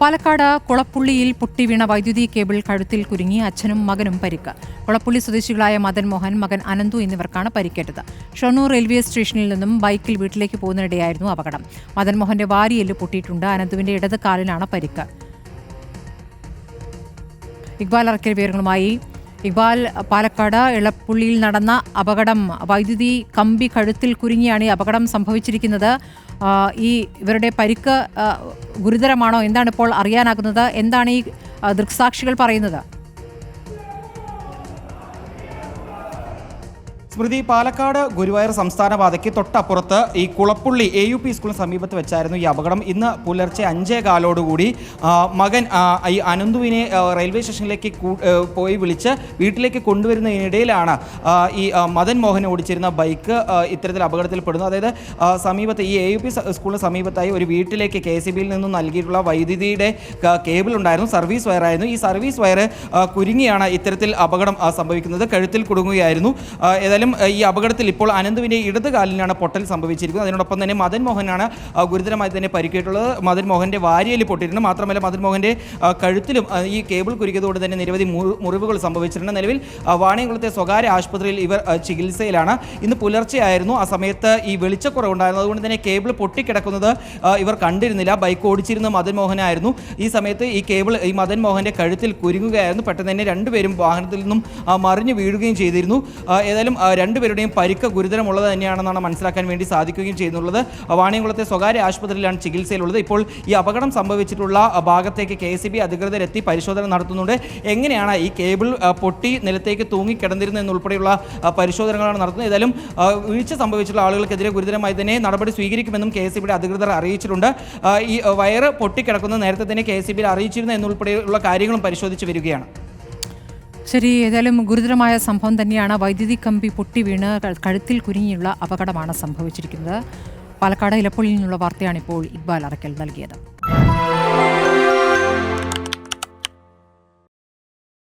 പാലക്കാട് കുളപ്പുള്ളിയിൽ പൊട്ടിവീണ വൈദ്യുതി കേബിൾ കഴുത്തിൽ കുരുങ്ങി അച്ഛനും മകനും പരിക്ക്. കുളപ്പുള്ളി സ്വദേശികളായ മദൻ മോഹൻ മകൻ അനന്തു എന്നിവർക്കാണ് പരിക്കേറ്റത്. ഷൊർണൂർ റെയിൽവേ സ്റ്റേഷനിൽ നിന്നും ബൈക്കിൽ വീട്ടിലേക്ക് പോകുന്നതിനിടെയായിരുന്നു അപകടം. മദൻ മോഹന്റെ വാരിയെല്ല് പൊട്ടിയിട്ടുണ്ട്. അനന്തുവിന്റെ ഇടത് കാലിനാണ് പരിക്ക്. ഇക്ബാൽ അറക്കൽ വിവരങ്ങളുമായി ഇക്ബാൽ പാലക്കാട് ഇളപ്പുള്ളിയിൽ നടന്ന അപകടം വൈദ്യുതി കമ്പി കഴുത്തിൽ കുരുങ്ങിയാണ് ഈ അപകടം സംഭവിച്ചിരിക്കുന്നത്. ഈ ഇവരുടെ പരിക്ക് ഗുരുതരമാണോ? എന്താണ് ഇപ്പോൾ അറിയാനാകുന്നത്? എന്താണ് ഈ ദൃക്സാക്ഷികൾ പറയുന്നത്? സ്മൃതി പാലക്കാട് ഗുരുവായൂർ സംസ്ഥാന പാതയ്ക്ക് തൊട്ടപ്പുറത്ത് ഈ കുളപ്പുള്ളി എ യു പി സ്കൂളിന് സമീപത്ത് വെച്ചായിരുന്നു ഈ അപകടം. ഇന്ന് പുലർച്ചെ അഞ്ചേ കാലോടുകൂടി മകൻ ഈ അനന്തുവിനെ റെയിൽവേ സ്റ്റേഷനിലേക്ക് പോയി വിളിച്ച് വീട്ടിലേക്ക് കൊണ്ടുവരുന്നതിനിടയിലാണ് ഈ മദൻ മോഹൻ ഓടിച്ചിരുന്ന ബൈക്ക് ഇത്തരത്തിൽ അപകടത്തിൽ അപകടത്തിൽപ്പെടുന്നു. അതായത് സമീപത്ത് ഈ എ യു പി സ്കൂളിന് സമീപത്തായി ഒരു വീട്ടിലേക്ക് കെ സി ബിയിൽ നിന്നും നൽകിയിട്ടുള്ള വൈദ്യുതിയുടെ കേബിൾ ഉണ്ടായിരുന്നു സർവീസ് വയറായിരുന്നു. ഈ സർവീസ് വയർ കുരുങ്ങിയാണ് ഇത്തരത്തിൽ അപകടം സംഭവിക്കുന്നത്. കഴുത്തിൽ കുടുങ്ങുകയായിരുന്നു. ഏതായാലും ആ, ഈ അപകടത്തിൽ ഇപ്പോൾ അനന്തുവിന്റെ ഇടത് കാലിനാണ് പൊട്ടൽ സംഭവിച്ചിരിക്കുന്നത്. അതിനോടൊപ്പം തന്നെ മദൻ മോഹനാണ് ഗുരുതരമായി തന്നെ പരിക്കേറ്റുള്ളത്. മദൻ മോഹന്റെ വാരിയൽ പൊട്ടിയിട്ടുണ്ട്. മാത്രമല്ല മദൻ മോഹന്റെ കഴുത്തിലും ഈ കേബിൾ കുരുക്കിയതോടെ തന്നെ നിരവധി മുറിവുകൾ സംഭവിച്ചിട്ടുണ്ട്. നിലവിൽ വാണിയംകുളത്തെ സ്വകാര്യ ആശുപത്രിയിൽ ഇവർ ചികിത്സയിലാണ്. ഇന്ന് പുലർച്ചെയായിരുന്നു. ആ സമയത്ത് ഈ വെളിച്ചക്കുറവുണ്ടായിരുന്നു അതുകൊണ്ട് തന്നെ കേബിൾ പൊട്ടിക്കിടക്കുന്നത് ഇവർ കണ്ടിരുന്നില്ല. ബൈക്ക് ഓടിച്ചിരുന്ന മദൻ മോഹനായിരുന്നു. ഈ സമയത്ത് ഈ കേബിൾ ഈ മദൻ മോഹന്റെ കഴുത്തിൽ കുരുങ്ങുകയായിരുന്നു. പെട്ടെന്ന് തന്നെ രണ്ടുപേരും വാഹനത്തിൽ നിന്നും മറിഞ്ഞു വീഴുകയും ചെയ്തിരുന്നു. ഏതായാലും രണ്ടുപേരുടെയും പരിക്ക് ഗുരുതരമുള്ളത് തന്നെയാണെന്നാണ് മനസ്സിലാക്കാൻ വേണ്ടി സാധിക്കുകയും ചെയ്യുന്നുള്ളത്. വാണിയംകുളത്തെ സ്വകാര്യ ആശുപത്രിയിലാണ് ചികിത്സയിലുള്ളത്. ഇപ്പോൾ ഈ അപകടം സംഭവിച്ചിട്ടുള്ള ഭാഗത്തേക്ക് കെ എസ് അധികൃതരെത്തി പരിശോധന നടത്തുന്നുണ്ട്. എങ്ങനെയാണ് ഈ കേബിൾ പൊട്ടി നിലത്തേക്ക് തൂങ്ങിക്കിടന്നിരുന്നത് എന്നുൾപ്പെടെയുള്ള പരിശോധനകളാണ് നടത്തുന്നത്. ഏതായാലും വീഴ്ച സംഭവിച്ചിട്ടുള്ള ആളുകൾക്കെതിരെ ഗുരുതരമായി തന്നെ നടപടി സ്വീകരിക്കുമെന്നും കെ എസ് അധികൃതർ അറിയിച്ചിട്ടുണ്ട്. ഈ വയറ് പൊട്ടിക്കിടക്കുന്നത് നേരത്തെ തന്നെ കെ എസ് അറിയിച്ചിരുന്നു എന്നുൾപ്പെടെയുള്ള കാര്യങ്ങളും പരിശോധിച്ച് വരികയാണ്. ശരി ഏതായാലും ഗുരുതരമായ സംഭവം തന്നെയാണ്. വൈദ്യുതി കമ്പി പൊട്ടി വീണ് കഴുത്തിൽ കുരുങ്ങിയുള്ള അപകടമാണ് സംഭവിച്ചിരിക്കുന്നത്. പാലക്കാട് ഇലപ്പുള്ളിയിൽ നിന്നുള്ള വാർത്തയാണ് ഇപ്പോൾ ഇക്ബാൽ അറക്കൽ നൽകിയത്.